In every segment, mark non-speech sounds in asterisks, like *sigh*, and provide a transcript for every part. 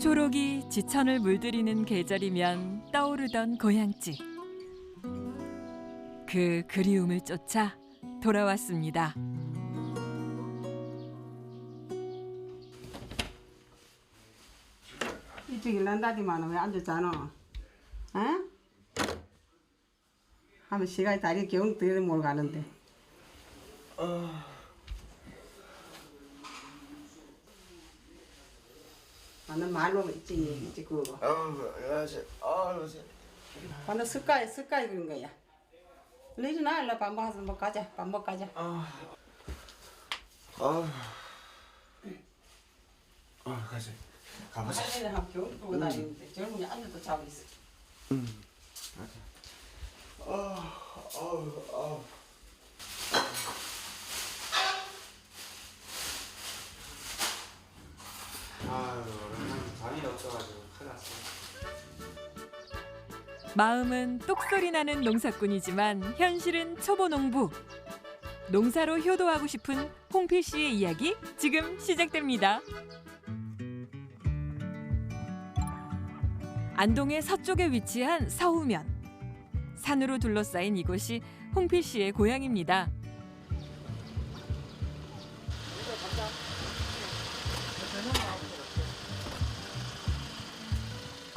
초록이 지천을 물들이는 계절이면 떠오르던 고향집. 그 그리움을 쫓아 돌아왔습니다. 이쪽에 난다디만 왜 앉았잖아? 어? 하면 시간이 다리 겨우 들여 몰 가는데. 나는 말로 있지, 있지 그거. 안녕하세요. 아우, 완전 습가에 습가에 그런 거야. 일어나, 일로 밥 먹어서 뭐 가자, 밥 먹 가자. 아우. 아, 가자. 가보자. 아내는 한번 겨우 끌고 다니는데 젊은이 앉아도 자고 있어. 아우, 아우. 아유, 오늘 잠이 없어가지고 큰일 났어. 마음은 똑소리 나는 농사꾼이지만 현실은 초보 농부. 농사로 효도하고 싶은 홍필 씨의 이야기 지금 시작됩니다. 안동의 서쪽에 위치한 서우면. 산으로 둘러싸인 이곳이 홍필 씨의 고향입니다.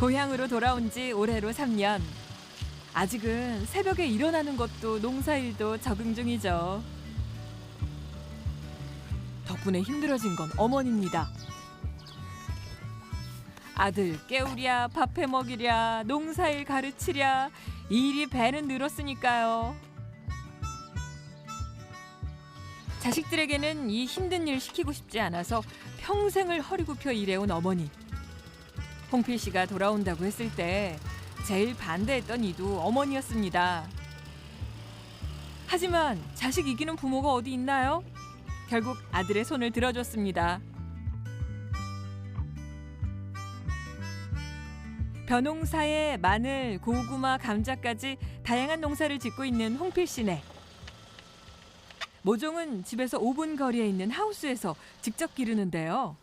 고향으로 돌아온 지 올해로 3년. 아직은 새벽에 일어나는 것도 농사일도 적응 중이죠. 덕분에 힘들어진 건 어머니입니다. 아들 깨우랴, 밥해 먹이랴, 농사일 가르치랴, 일이 배는 늘었으니까요. 자식들에게는 이 힘든 일 시키고 싶지 않아서 평생을 허리 굽혀 일해온 어머니. 홍필 씨가 돌아온다고 했을 때 제일 반대했던 이도 어머니였습니다. 하지만 자식 이기는 부모가 어디 있나요? 결국 아들의 손을 들어줬습니다. 벼농사에 마늘, 고구마, 감자까지 다양한 농사를 짓고 있는 홍필 씨네. 모종은 집에서 5분 거리에 있는 하우스에서 직접 기르는데요.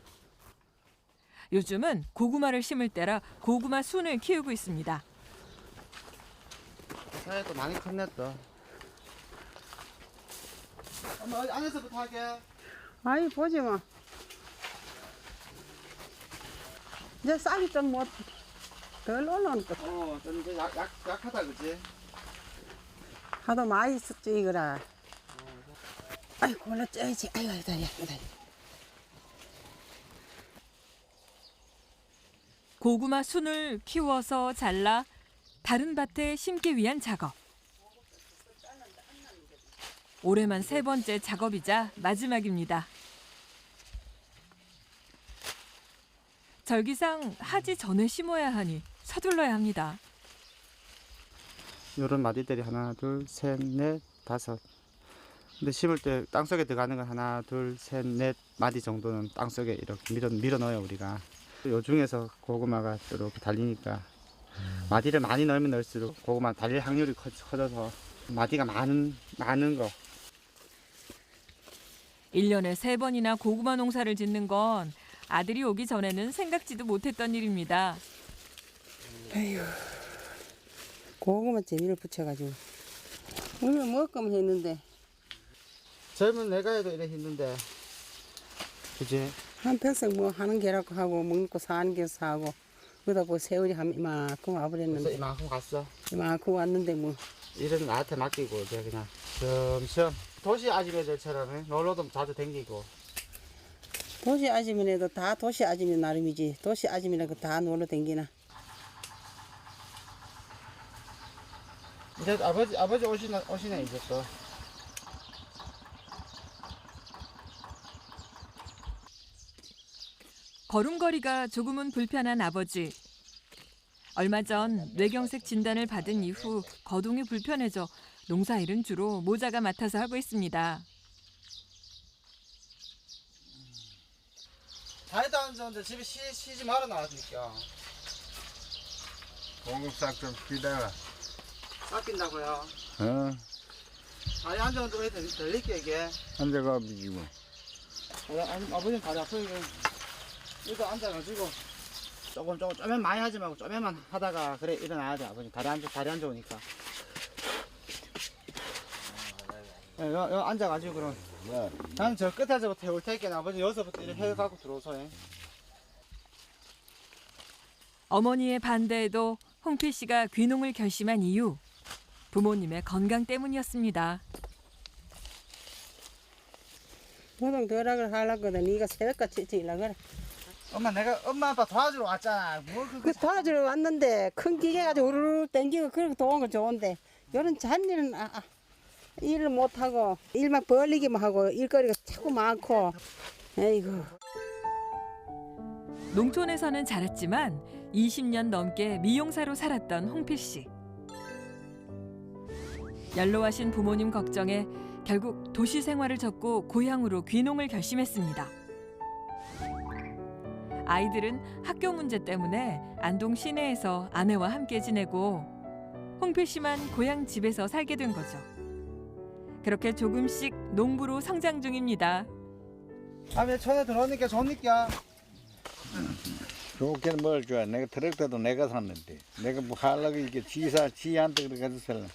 요즘은 고구마를 심을 때라 고구마 순을 키우고 있습니다. 사회도 많이 컸네 또. 엄마 어디 안에서부터 하게. 아이, 보지 마. 이제 쌀이 좀 뭐, 덜 올라온 것. 어, 좀 이제 약, 약, 약하다 그지? 하도 많이 썼지, 이거라. 아이, 골라 쪄야지. 아이고, 아이고, 다리야, 다리. 고 구마 순을 키워서 잘라 다른 밭에 심기 위한 작업. 올해만 세 번째 작업이자 마지막입니다. 절기상 하지 전에 심어야 하니 서둘러야 합니다. 요런 마디들이 하나, 둘, 셋, 넷, 다섯. 근데 심을 때 땅속에 들어가는 건 하나, 둘, 셋, 넷 마디 정도는 땅속에 이렇게 밀어, 밀어 넣어요, 우리가. 요 중에서 고구마가 이렇게 달리니까 마디를 많이 넣으면 넣을수록 고구마 달릴 확률이 커, 커져서 마디가 많은, 많은 거. 1년에 세번이나 고구마 농사를 짓는 건 아들이 오기 전에는 생각지도 못했던 일입니다. 아휴, 고구마 재미를 붙여가지고. 오늘 먹을 거면 했는데, 젊은 내가 해도 이래 힘든데. 그지? 한 평생 뭐 하는 게라고 하고, 먹고 사는 게 사고, 그러다 보고 세월이 한 이만큼 벌써 와버렸는데, 이만큼 갔어. 이만큼 왔는데 뭐, 일은 나한테 맡기고 이제 그냥 점점 도시 아줌매들처럼 놀러도 자주 댕기고 도시 아줌이라도 다 도시 아줌이 나름이지. 도시 아줌이라고 다 놀러 댕기나. 이제 아버지 아버지 오시나 오시네 이제 또 걸음걸이가 조금은 불편한 아버지. 얼마 전 뇌경색 진단을 받은 이후 거동이 불편해져 농사일은 주로 모자가 맡아서 하고 있습니다. 앉았는데 집에 쉬, 쉬지 말아 나왔으니까 공급상 좀 기다려. 깎인다고요 어? 자리 앉았는데 왜 들- 들릴게 이게 앉아가 비지고. 어, 아버지는 다리 까 일단 앉아가지고 조금 조금 쪼면 많이 하지 말고 쪼면만 하다가 그래 일어나야 돼 아버지 다리 안 좋- 다리 안 좋으니까. 예, 여, 여 앉아가지고 그럼 나는 저 끝에서부터 해올 테니까 아버지 여기서부터 이렇게 해갖고 들어오소 예. 어머니의 반대에도 홍필 씨가 귀농을 결심한 이유 부모님의 건강 때문이었습니다. 노동 덜하게 하려거든. 네가 일라 그래. 엄마 내가 엄마 아빠 도와주러 왔잖아 뭘그 그거 도와주러 왔는데 큰 기계 가지고 우르르 땡기고 그렇게 도온 거 좋은데 이런 잔일은 아, 아, 일을 못 하고 일만 벌리기만 하고 일거리가 자꾸 많고 에이구 농촌에서는 자랐지만 20년 넘게 미용사로 살았던 홍필 씨. 연로하신 부모님 걱정에 결국 도시 생활을 접고 고향으로 귀농을 결심했습니다. 아이들은 학교 문제 때문에 안동 시내에서 아내와 함께 지내고 홍필 씨만 고향 집에서 살게 된 거죠. 그렇게 조금씩 농부로 성장 중입니다. 아왜 전에 들어오니까 좋으니까 좋게는 뭘 좋아. 내가 트랙터도 내가 샀는데. 내가 뭐 하려고 이게 지사, 지한테 그래 가지고 살라.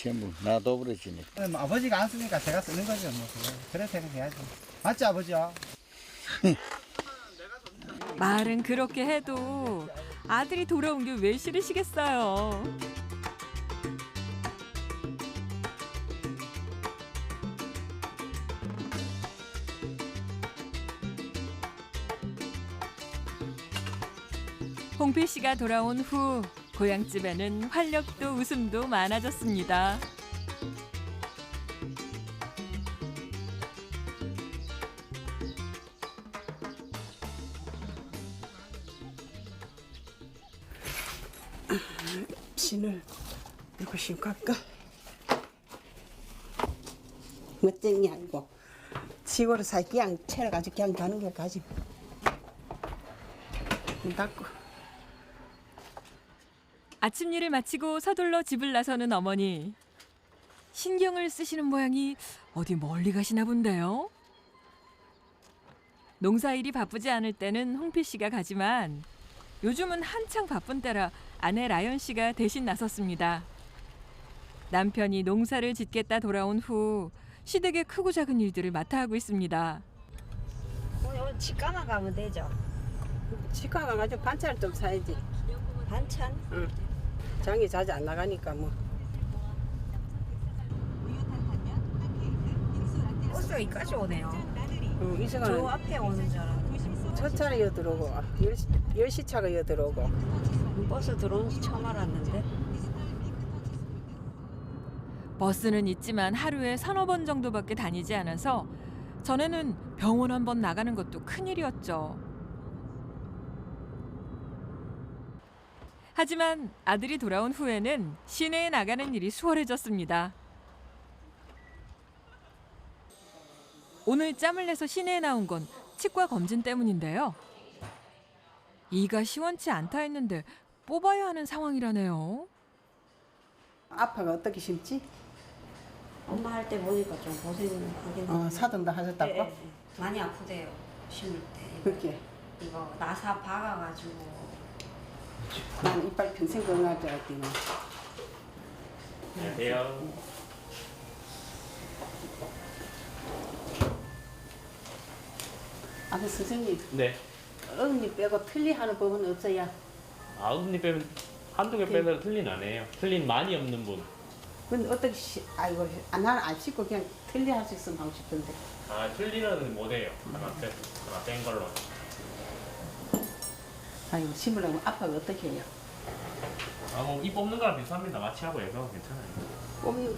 전부 놔둬버렸으니까. 음, 아버지가 안 쓰니까 제가 쓰는 거죠 뭐. 그래 생각해야지 맞지 아버지요? 말은 그렇게 해도 아들이 돌아온 게 왜 싫으시겠어요. 홍필 씨가 돌아온 후 고향집에는 활력도 웃음도 많아졌습니다. 신고 할까? 멋쟁이 아니고 시골에 살 그냥 채려가지고 그냥 가는 게 가지 문 닫고 아침 일을 마치고 서둘러 집을 나서는 어머니. 신경을 쓰시는 모양이 어디 멀리 가시나 본데요. 농사일이 바쁘지 않을 때는 홍필 씨가 가지만 요즘은 한창 바쁜 때라 아내 라연 씨가 대신 나섰습니다. 남편이 농사를 짓겠다 돌아온 후 시댁의 크고 작은 일들을 맡아 하고 있습니다. 오늘 치과만 가면 되죠. 치과 가가지고 반찬을 좀 사야지 반찬? 장이 자주 안 나가니까 뭐 버스가 여기까지 오네요. 어, 이저 시간은 앞에 오는 줄 알았는데. 첫 차례 이어 들어오고 열, 열 시차가 이어 들어오고 버스 들어오는 지 처음 알았는데. 버스는 있지만 하루에 서너 번 정도밖에 다니지 않아서 전에는 병원 한 번 나가는 것도 큰일이었죠. 하지만 아들이 돌아온 후에는 시내에 나가는 일이 수월해졌습니다. 오늘 짬을 내서 시내에 나온 건 치과 검진 때문인데요. 이가 시원치 않다 했는데 뽑아야 하는 상황이라네요. 아빠가 어떻게 심지? 엄마 할 때 보니까 좀 고생하긴 어, 사돈다 하셨다고? 예, 예. 많이 아프대요. 심을 때. 그렇게 이거 나사 박아가지고. 난 이빨 평생 건강할 줄 알았더니 안녕하세요. 아 그 선생님 네. 어금니 빼고 틀리 하는 법은 없어야 아, 어금니 빼면 한두 개 빼서 틀린 안 해요. 틀린 많이 없는 분. 근데 어떻게 시, 아이고 아, 나는 안 씻고 그냥 틀리 할 수 있으면 하고 싶던데 아, 틀리는 못 해요. 하나 빼, 하나 뺀 걸로. 아이고 심으려면 아빠가 어떻게 해요? 아, 뭐, 이 뽑는 거랑 비슷합니다. 마취하고 해서 괜찮아요. 뽑는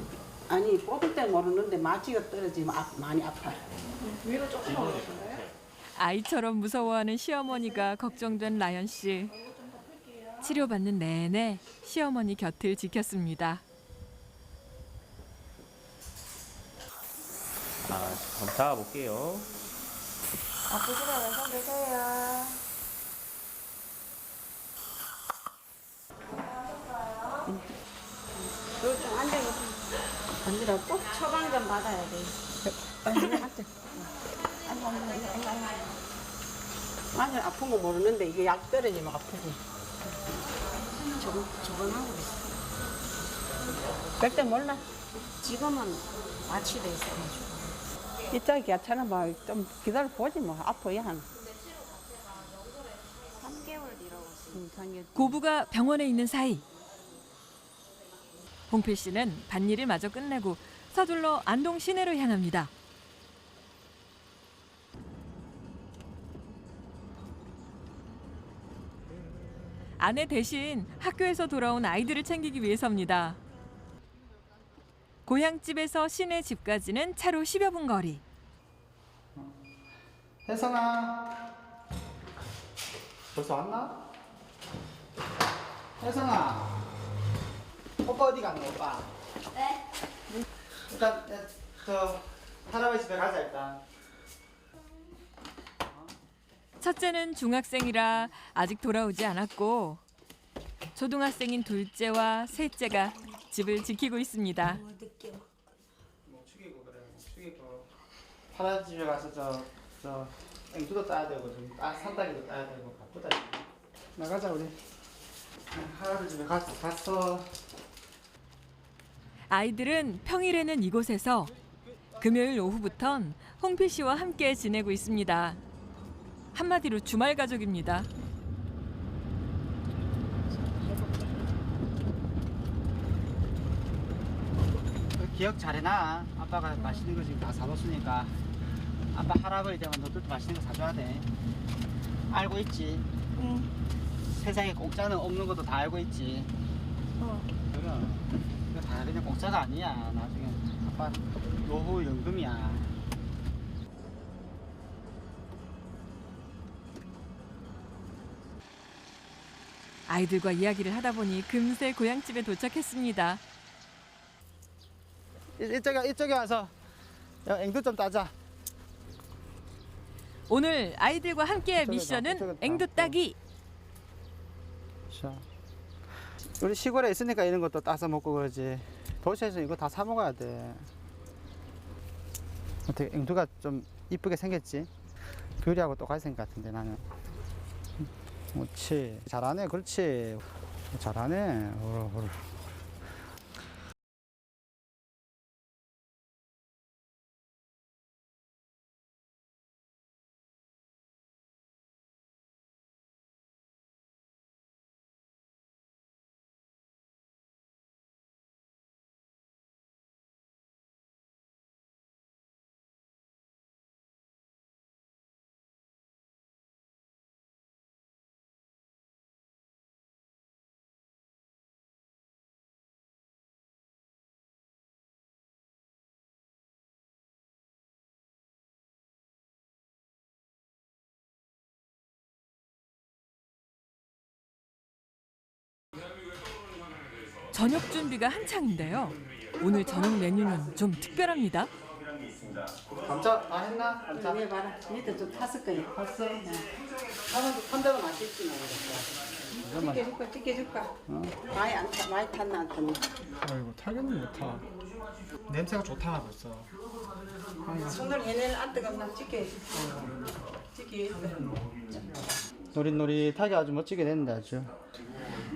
아니 뽑을 때 모르는데 마취가 떨어지면 아, 많이 아파요 아이처럼 무서워하는 시어머니가 걱정된 라연 씨. 치료받는 내내 시어머니 곁을 지켰습니다. 아, 한번 잡아볼게요. 아프시면 왼손 드세요. 좀 앉아 앉으라고? 처방 좀 받아야 돼. 앉아 앉아 아니 아픈 거 모르는데 이게 약 떨어지면 아프지. 저번 저번 하고 있어. 절대 몰라. 지금은 마취돼 있어가지고. 이쪽이 괜찮아 봐좀 기다려 보지 뭐 아파야 한. 3개월 뒤라고 했어요. 음, 상해. 고부가 병원에 있는 사이 홍필 씨는 밭일을 마저 끝내고 서둘러 안동 시내로 향합니다. 아내 대신 학교에서 돌아온 아이들을 챙기기 위해서입니다. 고향집에서 시내 집까지는 차로 10여 분 거리. 혜성아 벌써 왔나? 혜성아 오빠 어디 갔노 오빠? 네? 일단 야, 저 할아버지 집에 가자 일단 첫째는 중학생이라 아직 돌아오지 않았고 초등학생인 둘째와 셋째가 집을 지키고 있습니다. 뭐 그래 뭐 축이고 할아버지 집에 가서 저 저 앵두도 따야 되고 좀 아, 산딸기도 따야 되고 바쁘다 나가자 우리. 할아버지 집에 갔어 갔어. 아이들은 평일에는 이곳에서 금요일 오후부턴 홍필 씨와 함께 지내고 있습니다. 한마디로 주말 가족입니다. 기억 잘해놔. 아빠가 맛있는 거 지금 다 사뒀으니까 아빠 할아버지 되면 너들도 맛있는 거 사줘야 돼. 알고 있지? 응. 세상에 공짜는 없는 것도 다 알고 있지. 어. 그래. 이거 다 그냥 공짜가 아니야 나중에. 아빠 노후 연금이야. 아이들과 이야기를 하다 보니 금세 고향집에 도착했습니다. 이- 이쪽에 이쪽에 와서 야, 앵두 좀 따자 오늘 아이들과 저쪽에다, 미션은. 앵두 따기. 자, 우리 시골에 있으니까 이런 것도 따서 먹고 그러지. 도시에서 이거 다 사 먹어야 돼. 어떻게 앵두가 좀 이쁘게 생겼지? 귤이하고 똑같이 생긴 것 같은데 나는. 그렇지. 잘하네. 그렇지. 잘하네. 오라, 오라. 저녁 준비가 한창인데요. 오늘 저녁 메뉴는 좀 특별합니다. 감자 다 했나? 감자. 왜 봐라. 니도 좀 탔을 거야. 봤어? 하는 한 대로 맛있지 뭐. 찍혀줄까 찍혀줄까. 많이 안 타, 많이 탔나 안 탔나. 아이고 타겠는 못 타. 냄새가 좋다 벌써. 손을 해낼 안 뜨겁나 찍혀줄까. 찍혀줄까. 노릿노릿하게 아주 멋지게 됐는데 아주.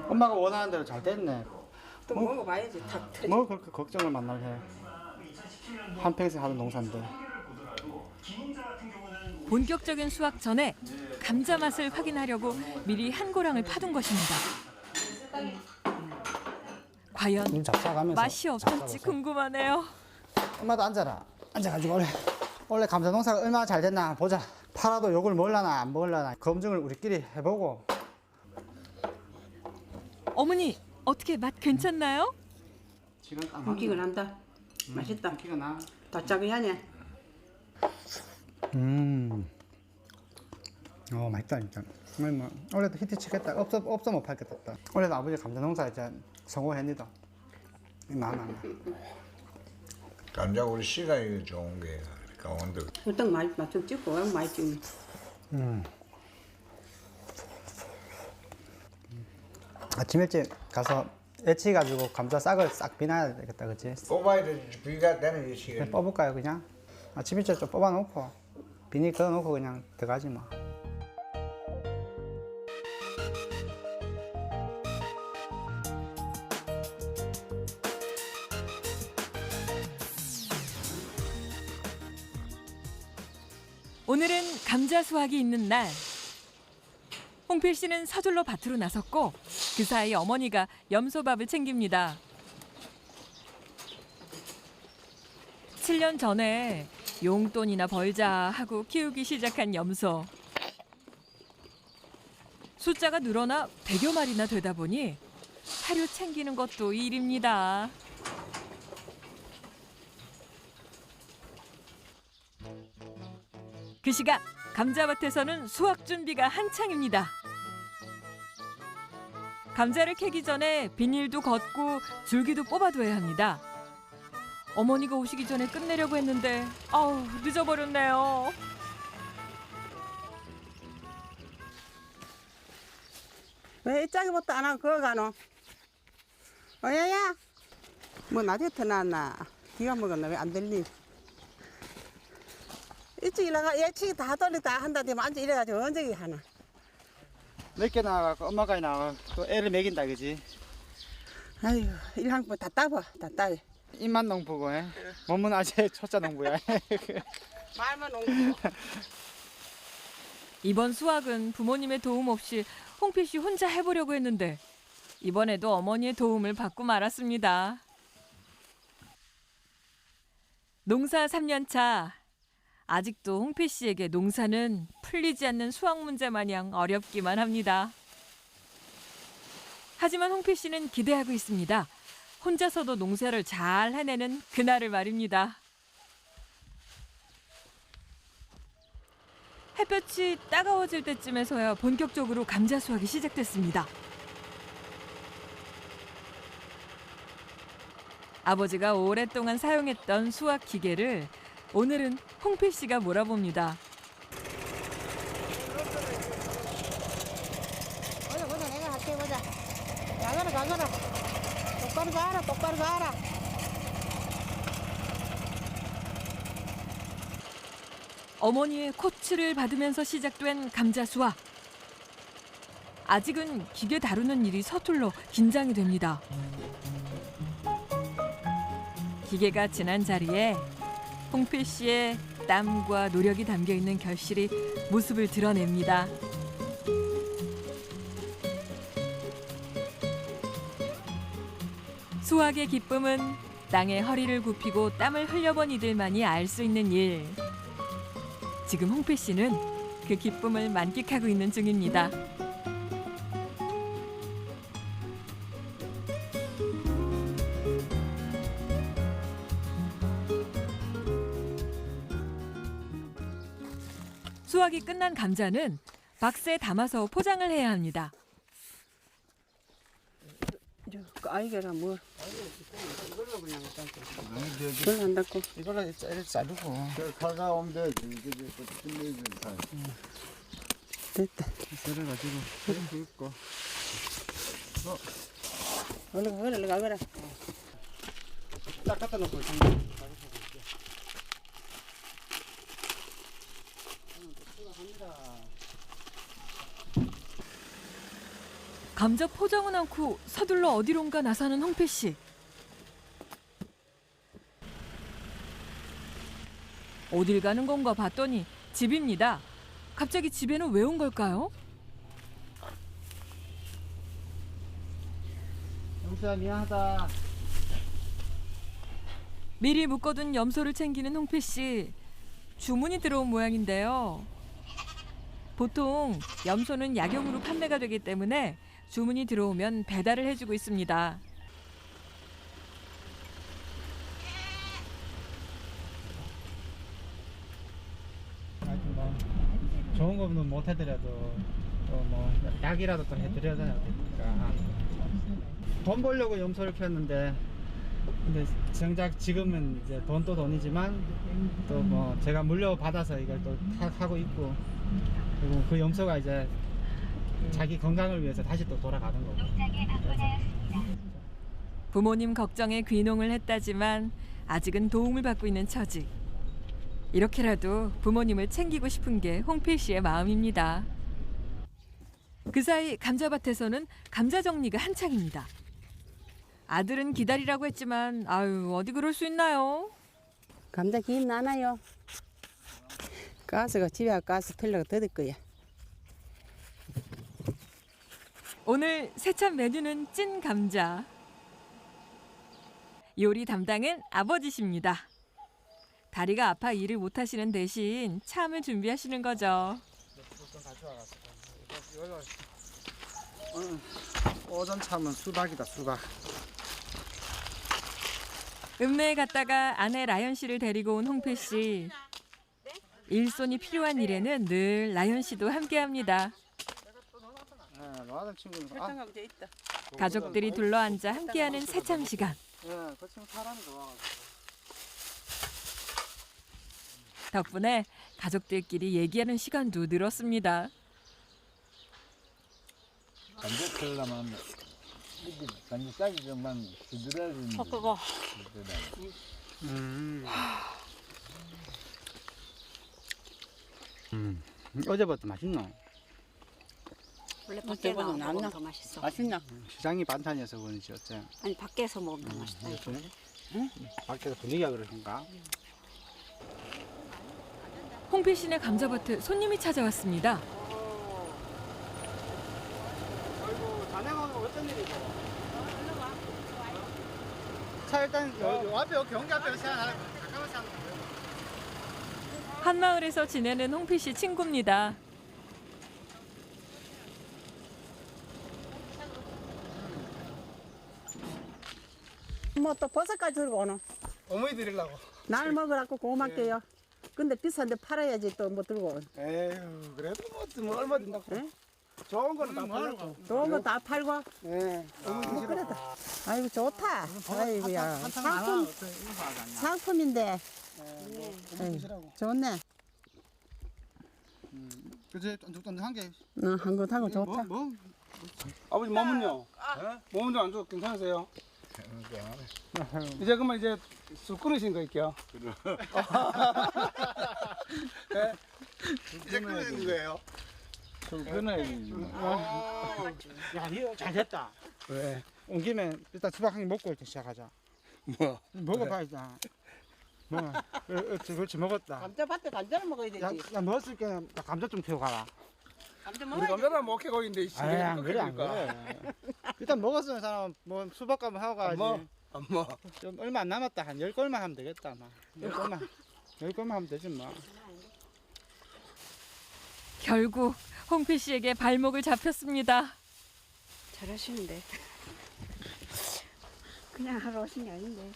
엄마가 원하는 대로 잘 됐네. 또 먹어봐야지. 탁 터지. 뭐 그렇게 걱정을 만날 해. 한 평생 하는 농사인데. 본격적인 수확 전에 감자 맛을 확인하려고 미리 한 고랑을 파둔 것입니다. 과연 눈 잡사가면서. 맛이 어떨지 궁금하네요. 엄마도 앉아라. 앉아가지고 원래 원래 감자 농사가 얼마나 잘 됐나 보자. 팔아도 욕을 먹을라나 안 먹을라나 검증을 우리끼리 해보고. 어머니 어떻게 맛 괜찮나요? 지금 딱 분기가 난다. 맛있다. 기가 나. 다짜기 하네. 음. 어 맛있다 진짜. 정말 뭐 원래도 히트 치겠다. 없어 없어 못 팔겠다. 원래도 아버지 감자 농사 이제 성공했니다. 이 마음 안. 감자 우리 시간이 좋은 게 강원도 일단 많이 맛좀 찍고 왜 많이 찍네. 음. 아침 일찍 가서 애치 가지고 감자 싹을 싹 비나야 되겠다 그치? 뽑아야 되지 비가 되는 이 시간 뽑을까요 그냥? 아침 일찍 좀 뽑아놓고 비닐 걸어놓고 그냥 들어가지 뭐 오늘은 감자 수확이 있는 날. 홍필 씨는 서둘러 밭으로 나섰고 그 사이 어머니가 염소밥을 챙깁니다. 7년 전에 용돈이나 벌자 하고 키우기 시작한 염소. 숫자가 늘어나 100여 마리나 되다 보니 사료 챙기는 것도 일입니다. 그 시각 감자밭에서는 수확 준비가 한창입니다. 감자를 캐기 전에 비닐도 걷고 줄기도 뽑아둬야 합니다. 어머니가 오시기 전에 끝내려고 했는데 아우 늦어버렸네요. 왜 이짝이부터 안 하고 그거 가노? 어야야, 뭐더 나왔나? 기가 먹었나? 왜 안 들리? 일찍 일어가, 예측이 다 돌리 다 한다. 되면 앉아 이래가지고 언제 하나? 늦게 나가고 엄마가 나가 또 애를 먹인다 그지 아유, 일한번 다 따봐, 다 따. 입만 농부고 해. 몸은 아직 *laughs* 초짜 농부야 *laughs* 말만 옹고. 이번 수확은 부모님의 도움 없이 홍필 씨 혼자 해보려고 했는데 이번에도 어머니의 도움을 받고 말았습니다. 농사 3년 차. 아직도 홍필 씨에게 농사는 풀리지 않는 수학 문제 마냥 어렵기만 합니다. 하지만 홍필 씨는 기대하고 있습니다. 혼자서도 농사를 잘 해내는 그날을 말입니다. 햇볕이 따가워질 때쯤에서야 본격적으로 감자 수확이 시작됐습니다. 아버지가 오랫동안 사용했던 수확 기계를 오늘은 홍필 씨가 몰아봅니다. 보자, 보자, 내가 할게, 보자. 가거라, 가거라. 똑바로 가라, 똑바로 가라. 어머니의 코치를 받으면서 시작된 감자 수확. 아직은 기계 다루는 일이 서툴러 긴장이 됩니다. 기계가 지난 자리에 홍필 씨의 땀과 노력이 담겨 있는 결실이 모습을 드러냅니다. 수확의 기쁨은 땅에 허리를 굽히고 땀을 흘려본 이들만이 알 수 있는 일. 지금 홍필 씨는 그 기쁨을 만끽하고 있는 중입니다. 수확이 끝난 감자는 박스에 담아서 포장을 해야 합니다. 저, 그 아이게라 뭐. 이걸로 그냥 그걸 안 닫고. 이걸로 자르고 저 칼가 돼. 이게 끝내지 칼. 됐다. 썰을 가지고 이렇게 긋고 얼른 얼른 가거라. 딱 갖다 놓고 감자 포장은 않고 서둘러 어디론가 나서는 홍필 씨. 어딜 가는 건가 봤더니 집입니다. 갑자기 집에는 왜 온 걸까요? 영수야 미안하다 미리 묶어둔 염소를 챙기는 홍필 씨. 주문이 들어온 모양인데요. 보통 염소는 약용으로 판매가 되기 때문에 주문이 들어오면 배달을 해주고 있습니다. 좋은 거는 못 해드려도 또뭐 약이라도 또 해드려야 되니까 돈 벌려고 염소를 키웠는데 근데 정작 지금은 이제 돈도 돈이지만 또 뭐 제가 물려받아서 이걸 또 하- 하고 있고 그리고 그 염소가 이제 자기 건강을 위해서 다시 또 돌아가는 거고 부모님 걱정에 귀농을 했다지만 아직은 도움을 받고 있는 처지. 이렇게라도 부모님을 챙기고 싶은 게 홍필 씨의 마음입니다. 그 사이 감자밭에서는 감자 정리가 한창입니다. 아들은 기다리라고 했지만 아유 어디 그럴 수 있나요? 감자 김 나나요? 가스가 집에 가스 틀려가 더들 거야. 오늘 세찬 메뉴는 찐 감자. 요리 담당은 아버지십니다. 다리가 아파 일을 못 하시는 대신 참을 준비하시는 거죠. 오전 참은 수박이다 수박. 읍내에 갔다가 아내 라연 씨를 데리고 온 홍필 씨. 일손이 필요한 일에는 늘 라연 씨도 함께합니다. 예, 노하던 친구는 아, 이제 있다. 가족들이 둘러앉아 함께하는 새참 시간. 예, 그 친구 사람이 좋아가지고. 덕분에 가족들끼리 얘기하는 시간도 늘었습니다. 감자 털려면 감자 짝이 좀만 두드러지는 그거 음. 음. 어제부터 맛있노? 원래 어째 밖에 나와 그거는 안 먹으면 나? 더 맛있어. 맛있나? 시장이 반찬이어서 그런지 어째 아니 밖에서 먹으면 더 맛있다 이거. 밖에서 분위기가 그러신가? 홍필 씨네 감자밭에 손님이 찾아왔습니다. 아이고 자네가 어떤 일이고? 차 일단 요, 요 앞에 요 경기 앞에 가까운 차 한마을에서 지내는 홍필 씨 친구입니다. 뭐 또 버섯까지 들고 오노. 어머니 드리려고. 날 먹으라고 고맙게요. 근데 비싼데 팔아야지 또 뭐 들고 온. 에휴, 그래도 뭐, 뭐 얼마 든다고. 응? 좋은 거는 다 팔고. 좋은 거 다 팔고. 예. 뭐 그래도. 아이고 좋다. 아이고야. 상품 상품인데. 어머니 드시라고. 좋네. 그제 쫀득쫀득한 게 응, 한거 좋다. 뭐, 뭐 아버지 몸은요? 몸은 좀안 좋고 괜찮으세요? 이제 그만 이제 술 끊으신 거 있게요. 예? 이제 끊으신 거예요? 술 끊어야지. 야, 이거 잘 됐다. 왜? 온 김에 일단 수박 한개 먹고 일단 시작하자. 뭐? 먹어봐야지. 뭐, 그렇지, 그렇지 먹었다. 감자 밭에 감자를 먹어야 야, 야 먹었을 때는 나 감자 좀 태워 가라. 감자 우리 감자는 못 캐고 있는데 이 아이, 안 그래, 안 그래. 일단 먹었으면 사람 뭐 수박 가면 하고 가야지. 뭐? 안 뭐? 좀 얼마 안 남았다. 한 열 골만 하면 되겠다, 아마. 열 골만. 열 골만 하면 되지 뭐. 결국 홍필 씨에게 발목을 잡혔습니다. 잘하시는데. 그냥 하러 오신 게 아닌데.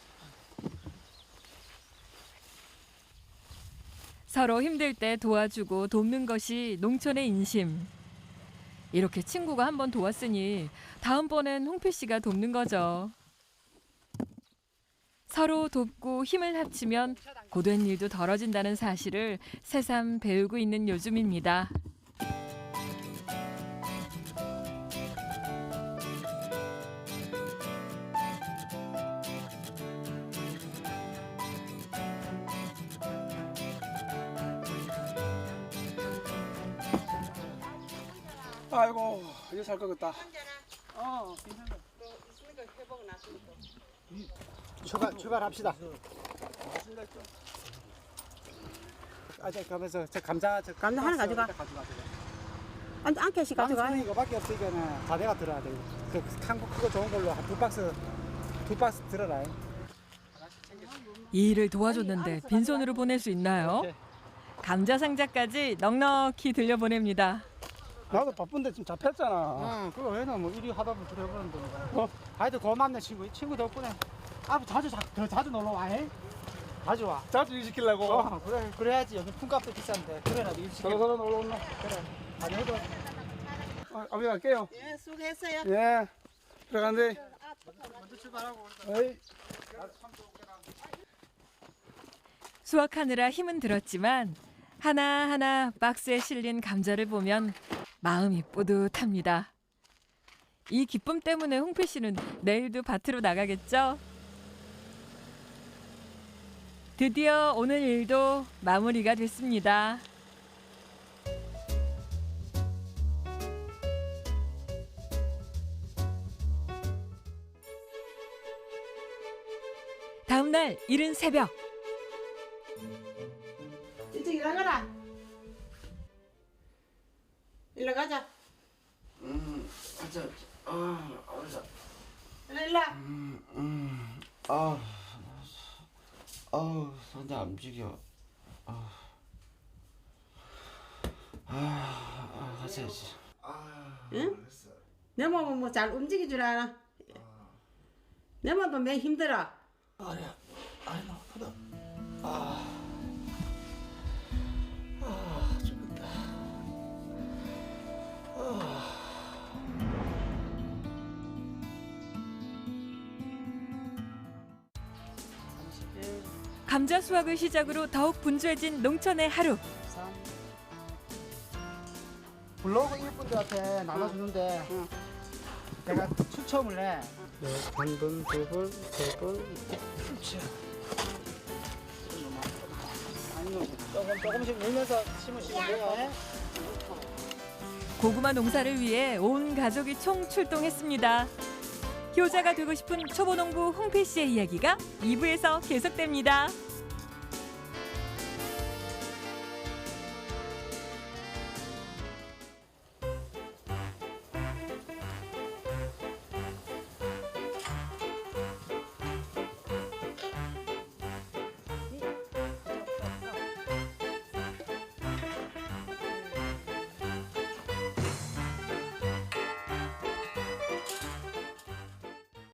서로 힘들 때 도와주고 돕는 것이 농촌의 인심. 이렇게 친구가 한번 도왔으니 다음번엔 홍필 씨가 돕는 거죠. 서로 돕고 힘을 합치면 고된 일도 덜어진다는 사실을 새삼 배우고 있는 요즘입니다. 이제 살 거겠다. 어, 괜찮아. 또 있으니까 회복 났으니까. 출발, 출발합시다. 아, 저 가면서 저 감자, 저 감자 하나 가져가. 가져가. 아니, 한 개씩 가져가. 방송이 이거밖에 없으니까는 자네가 들어야 돼. 그 한국 그거 좋은 걸로 한두 박스, 두 박스 들어라. 이 일을 도와줬는데 빈손으로 보낼 수 있나요? 감자 상자까지 넉넉히 들려보냅니다. 나도 바쁜데 지금 잡혔잖아. 응, 그거 왜냐 뭐 이리 하다 보면 들어보는데 뭐. 하여튼 고맙네 친구. 이 친구 덕분에 앞으로 자주 자, 더 자주 놀러 와. 해. 자주 와. 자주 일 시키려고. 어, 그래 그래야지 여기 품값도 비싼데 그래라도 일 시켜. 서로 서로 놀러 온나? 그래. 아니 해도 어, 아버지 갈게요. 예, 수고했어요. 예. 들어간대. 먼저 출발하고. 어이. 수확하느라 힘은 들었지만 하나하나 박스에 실린 감자를 보면 마음이 뿌듯합니다. 이 기쁨 때문에 홍필 씨는 내일도 밭으로 나가겠죠? 드디어 오늘 일도 마무리가 됐습니다. 다음 날 이른 새벽 일찍 일어나라. 일로 가자. 음, 하자. 아, 하자. 일로 일로. 아, 아우, 손이 안 움직여. 아, 아, 아, 가자야지. 아, 응? 내 몸은 뭐 잘 움직일 줄 알아. 내 몸도 매 힘들어. 아니야, 아니 나 아프다. 아, 아, 감자 수확을 시작으로 더욱 분주해진 농촌의 하루. 블로그 일분들한테 나눠주는데 응. 내가 추첨을 해. 한 분, 두 분, 세 분. 조금 조금씩 밀면서 심으시면 돼요. 예? 고구마 농사를 위해 온 가족이 총 출동했습니다. 효자가 되고 싶은 초보농부 홍필 씨의 이야기가 2부에서 계속됩니다.